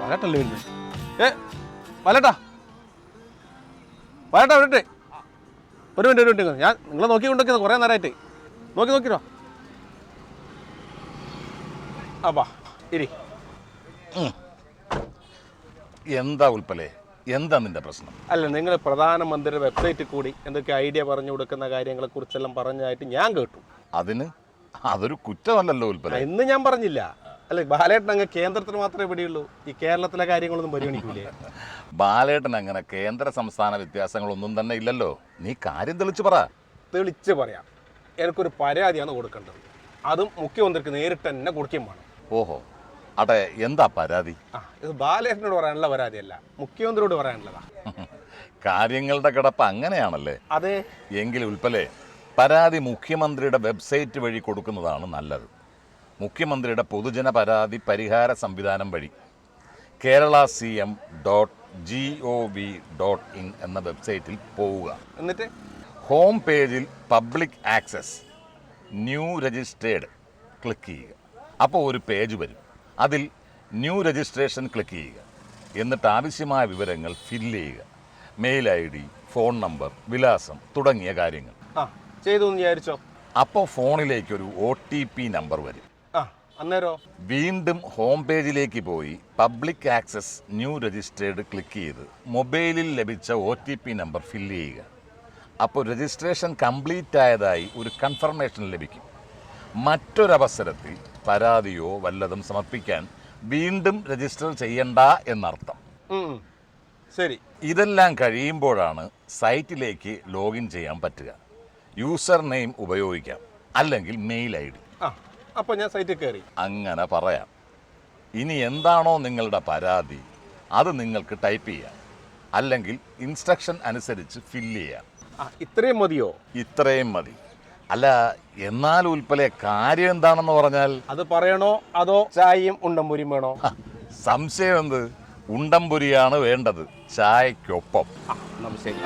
വലട്ടല്ലേ വരുന്നത് ഏ വരട്ടാ. വരട്ടാ വരട്ടെ ഒരു മിനിറ്റ് ഒരു മിനിറ്റ്. ഞാൻ നിങ്ങളെ നോക്കി കൊണ്ടിരിക്കുന്നത് കുറേ നേരമായിട്ട് നോക്കി നോക്കിരോ അപ്പാ ഇരി. എന്താ ഉൽപ്പലെ? എന്താ നിന്റെ പ്രശ്നം? അല്ല നിങ്ങൾ പ്രധാനമന്ത്രിയുടെ വെബ്സൈറ്റിൽ കൂടി എന്തൊക്കെ ഐഡിയ പറഞ്ഞു കൊടുക്കുന്ന കാര്യങ്ങളെ കുറിച്ചെല്ലാം പറഞ്ഞതായിട്ട് ഞാൻ കേട്ടു. അതിന് അതൊരു കുറ്റമല്ലല്ലോ ഉൽപ്പലെ? ഇന്ന് ഞാൻ പറഞ്ഞില്ല. അല്ല ബാലേട്ടൻ അങ്ങ് കേന്ദ്രത്തിന് മാത്രമേ പിടിയുള്ളൂ. ഈ കേരളത്തിലെ കാര്യങ്ങളൊന്നും പരിഗണിക്കൂലേ. ബാലേട്ടൻ അങ്ങനെ കേന്ദ്ര സംസ്ഥാന വ്യത്യാസങ്ങളൊന്നും തന്നെ ഇല്ലല്ലോ. നീ കാര്യം തെളിച്ചു പറ. തെളിച്ച് പറയാം. എനിക്കൊരു പരാതിയാണ് കൊടുക്കേണ്ടത്. അതും മുഖ്യമന്ത്രിക്ക് നേരിട്ട് തന്നെ കൊടുക്കുകയും വേണം. ഓഹോ അതെ എന്താ പരാതി? ആ ഇത് ബാലേട്ടനോട് പറയാനുള്ള പരാതിയല്ല മുഖ്യമന്ത്രിയോട് പറയാനുള്ളതാ. കാര്യങ്ങളുടെ കിടപ്പ് അങ്ങനെയാണല്ലേ? അതെ. എങ്കിൽ ഉൽപ്പലേ പരാതി മുഖ്യമന്ത്രിയുടെ വെബ്സൈറ്റ് വഴി കൊടുക്കുന്നതാണ് നല്ലത്. മുഖ്യമന്ത്രിയുടെ പൊതുജന പരാതി പരിഹാര സംവിധാനം വഴി Kerala C M dot G O V dot in എന്ന വെബ്സൈറ്റിൽ പോവുക. എന്നിട്ട്? ഹോം പേജിൽ public access new registered click ചെയ്യുക. അപ്പോൾ ഒരു പേജ് വരും. അതിൽ ന്യൂ രജിസ്ട്രേഷൻ ക്ലിക്ക് ചെയ്യുക. എന്നിട്ട് ആവശ്യമായ വിവരങ്ങൾ ഫില്ല് ചെയ്യുക. Mail I D phone number വിലാസം തുടങ്ങിയ കാര്യങ്ങൾ. ചെയ്തു വിചാരിച്ചോ? അപ്പോൾ ഫോണിലേക്ക് ഒരു ഒ ടി പി നമ്പർ വരും. അന്നേരോ? വീണ്ടും ഹോം പേജിലേക്ക് പോയി public access new registered click ചെയ്ത് മൊബൈലിൽ ലഭിച്ച O T P number fill ചെയ്യുക. അപ്പോൾ രജിസ്ട്രേഷൻ കംപ്ലീറ്റ് ആയതായി ഒരു കൺഫർമേഷൻ ലഭിക്കും. മറ്റൊരവസരത്തിൽ പരാതിയോ വല്ലതും സമർപ്പിക്കാൻ വീണ്ടും രജിസ്റ്റർ ചെയ്യണ്ട എന്നർത്ഥം. ശരി. ഇതെല്ലാം കഴിയുമ്പോഴാണ് സൈറ്റിലേക്ക് ലോഗിൻ ചെയ്യാൻ പറ്റുക. യൂസർ നെയിം ഉപയോഗിക്കാം. അല്ലെങ്കിൽ മെയിൽ ഐ ഡി ആ. അപ്പോൾ ഞാൻ സൈറ്റിൽ കയറി. അങ്ങനെ പറയാം. ഇനി എന്താണോ നിങ്ങളുടെ പരാതി അത് നിങ്ങൾക്ക് ടൈപ്പ് ചെയ്യാം. അല്ലെങ്കിൽ ഇൻസ്ട്രക്ഷൻ അനുസരിച്ച് ഫില്ല് ചെയ്യാം. ആ ഇത്രയും മതിയോ? ഇത്രയും മതി. അല്ല എന്നാൽ ഉൽപ്പലെ കാര്യം എന്താണെന്ന് പറഞ്ഞാൽ? അത് പറയണോ? അതോ ചായയും ഉണ്ടമ്പൂരിയും വേണോ? സംശയം എന്ത്? ഉണ്ടംപുരിയാണ് വേണ്ടത് ചായക്കൊപ്പം ശരി.